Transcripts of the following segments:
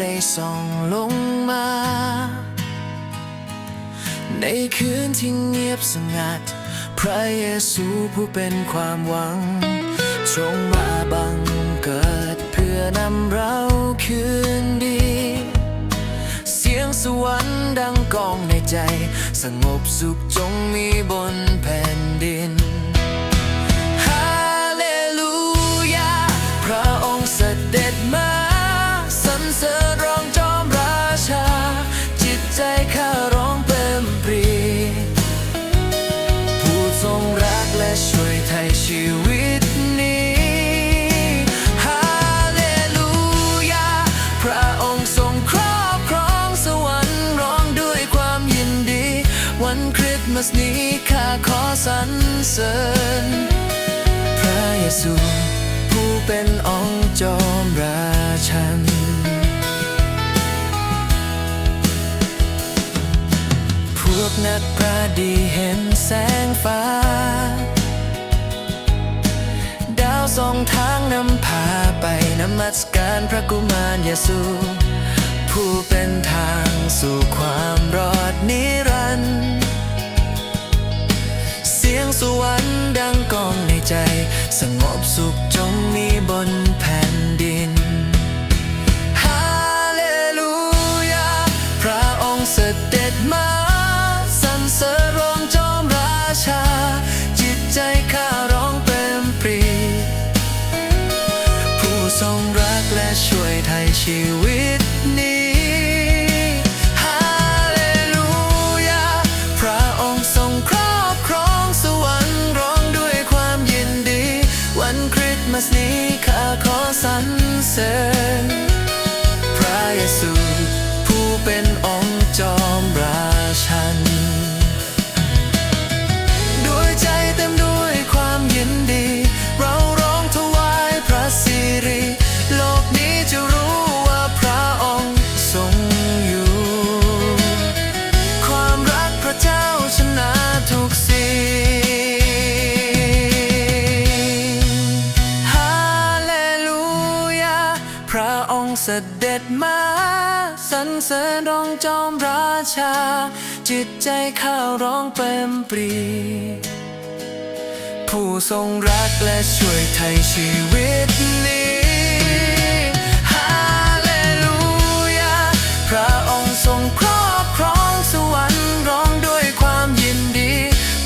ได้ส่องลงมา ในคืนที่เงียบสงัด พระเยซูผู้เป็นความหวังทรงมาบังเกิดเพื่อนำเราคืนดี เสียงสวรรค์ดังกองในใจ สงบสุขจงมีบนแผ่น สนี้ข้าขอสรรเสริญพระเยซู ผู้เป็นองค์จอมราชันพวกนักประดีเห็นแสงฟ้า ดาวส่องทางนำพาไปนมัสการพระกุมารเยซู ผู้เป็นทางสู่ความรอด สวรรค์ดังกองในใจ สงบสุขจงมีบน เสริญรองจอมราชา จิตใจข้าร้องเต็มปรี ผู้ทรงรักและช่วยไทยชีวิตนี้ฮาเลลูยาพระองค์ทรงครอบครองสวรรค์ร้องด้วยความยินดี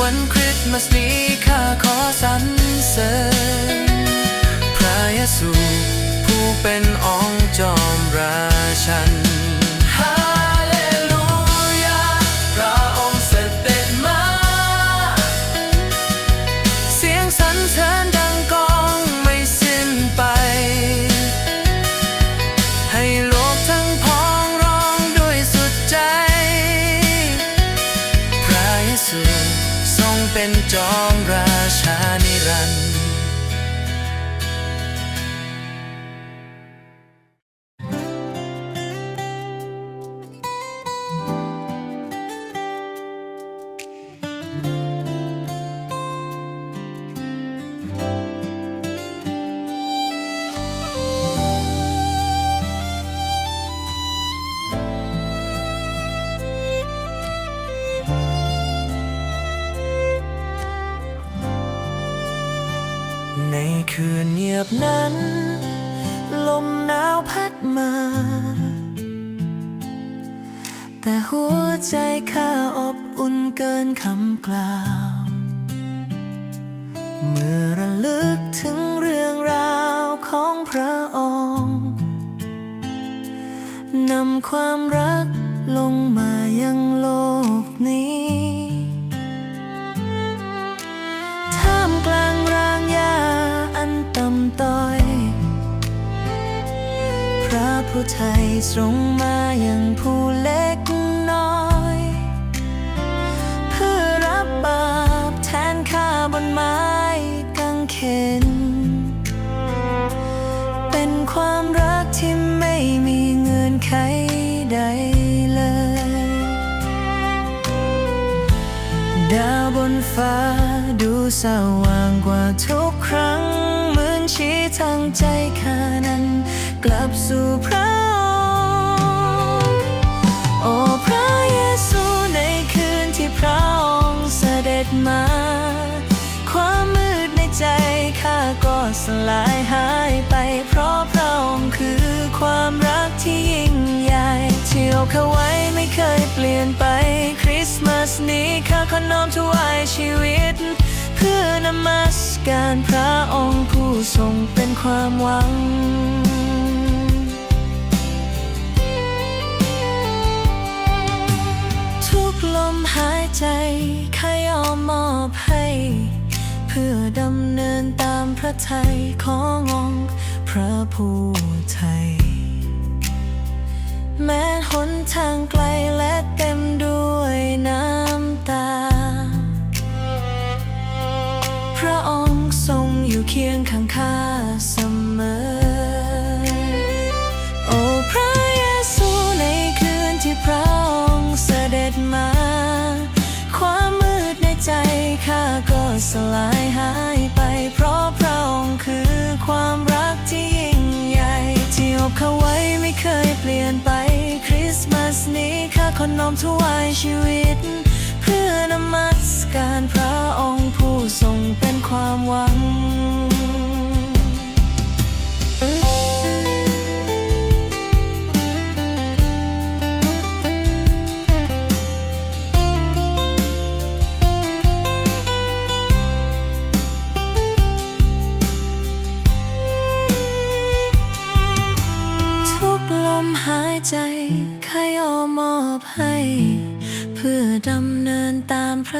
วันคริสต์มาสนี้ข้าขอสรรเสริญพระเยซูผู้เป็นอ จ บนั้น ลมหนาวพัดมา แต่หัวใจข้าอบอุ่นเกินคำกล่าว เมื่อระลึกถึงเรื่องราวของพระองค์นำความรักลงมา ไทยทรงมาอย่างผู้เล็กน้อย เพื่อรับบาปแทนข้าบนไม้กางเขน เป็นความรักที่ไม่มีเงื่อนไขใดเลย ดาวบนฟ้าดูสว่างกว่าทุกครั้ง สลายหายไปเพราะพระองค์คือความรักที่ยิ่งใหญ่เที่เอาเขาไว้ไม่เคยเปลี่ยนไป คริสต์มาสนี้ข้าขอน้อมถวายชีวิต เพื่อนมัสการพระองค์ผู้ทรงเป็นความหวังทุกลมหายใจ ระทัยขององค์พระผู้ไทย แม้หนทางไกลและ เคยเปลี่ยนไป คริสต์มาสนี้ข้าขอน้อมถวายชีวิต เพื่อนมัสการพระองค์ผู้ทรงเป็นความหวัง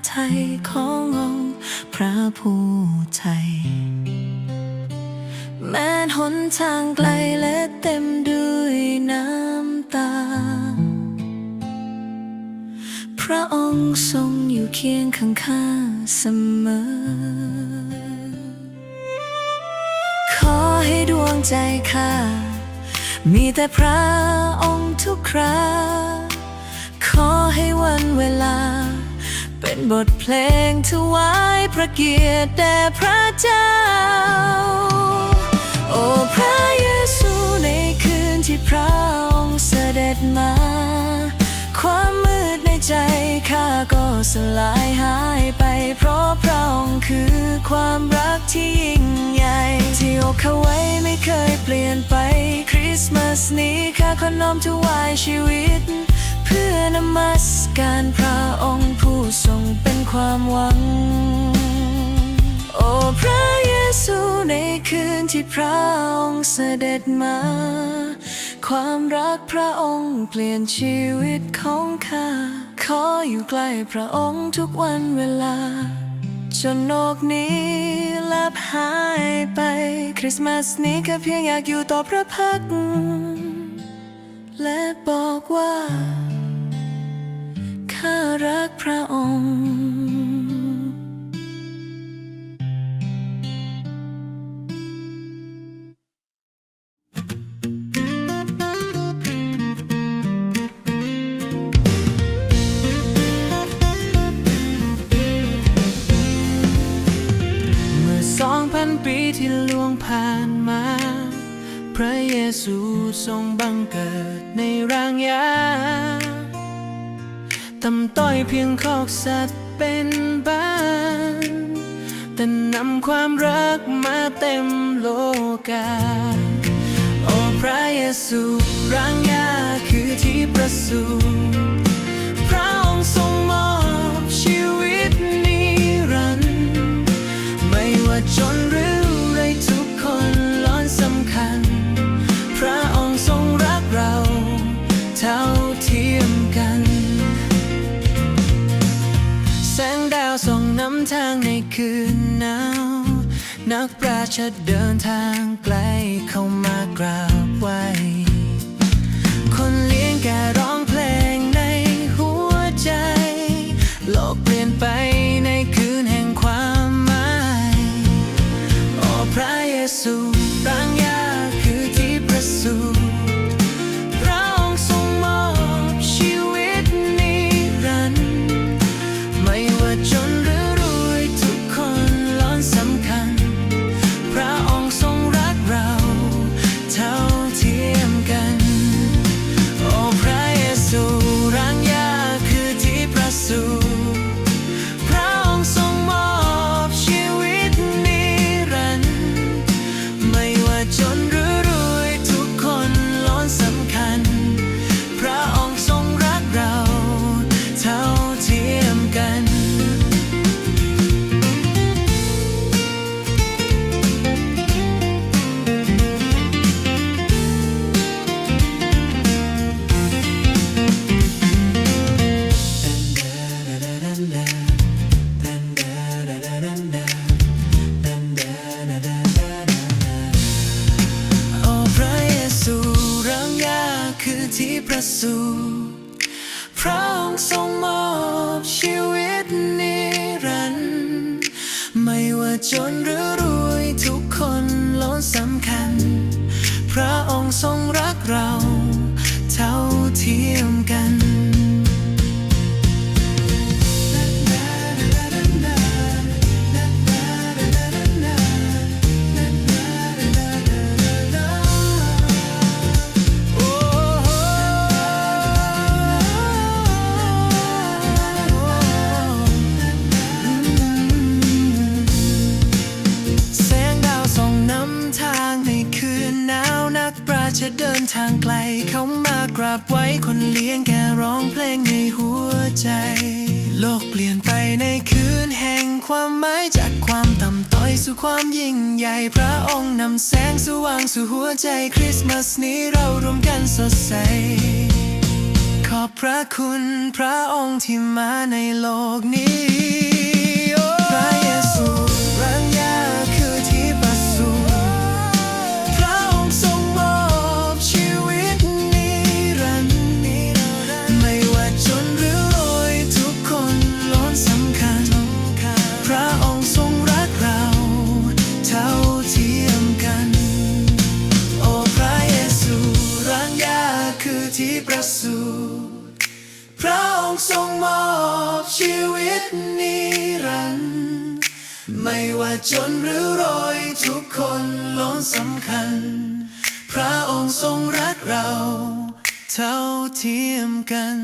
ตามพระทัยขององค์พระผู้ไทย แม้หนทางไกลและเต็มด้วยน้ำตา พระองค์ทรงอยู่เคียงข้างข้าเสมอ ขอให้ดวงใจข้ามีแต่พระองค์ทุกครา ขอให้วันเวลา เป็นบทเพลงถวายพระเกียรติแด่พระเจ้า โอ้พระเยซูในคืนที่พระองค์เสด็จมา ความมืดในใจข้าก็สลายหายไป เพราะพระองค์คือความรักที่ยิ่งใหญ่ที่อกเขาไว้ไม่เคยเปลี่ยนไป คริสต์มาสนี้ข้าขอน้อมถวายชีวิต เพื่อนมัส การพระองค์ผู้ทรงเป็นความหวัง โอ้พระเยซูในคืนที่พระองค์เสด็จมา ความรักพระองค์เปลี่ยนชีวิตของข้า ขออยู่ใกล้พระองค์ทุกวันเวลา จนโลกนี้ลับหายไป คริสต์มาสนี้แค่เพียงอยากอยู่ต่อพระพัก และบอกว่า ข้ารักพระองค์ เมื่อสองพันปีที่ล่วงผ่านมา พระเยซูทรงบังเกิดในร่างยา ตำต้อยเพียงคอกสัตว์เป็นบ้าน แต่นำความรักมาเต็มโลกา โอ้พระเยซูร่างยาคือที่ประสูติำทางในคืนหนาว นักปราชญ์เดินทางไกลเข้ามากราบไหวคนเลี้ยงแกร้องเพลงในหัวใจ โลกเปลี่ยนไปในคืนแห่งความหมาย โอ้พระเยซูรัง พระองค์ทรงมอบชีวิตนิรันดร์ไม่ว่าจนหรือรวยทุกคนล้นสำคัญ พระองค์ทรงรักเรา เท่าเทียมกัน นทางไกล เขามากราบไว้คนเลี้ยงแค่ร้องเพลงในหัวใจ โลกเปลี่ยนไปในคืนแห่งความหมายจากความต่ำต้อยสู่ความยิ่งใหญ่พระองค์นำแสงสว่างสู่หัวใจคริสต์มาสนี้เรารวมกันสดใส ขอบพระคุณพระองค์ที่มาในโลกนี้ ระองค์ทรงมอบชีวิตนิรันดร์ไม่ว่าจนหรือรวยทุกคนล้นสำคัญ พระองค์ทรงรักเรา เท่าเทียมกัน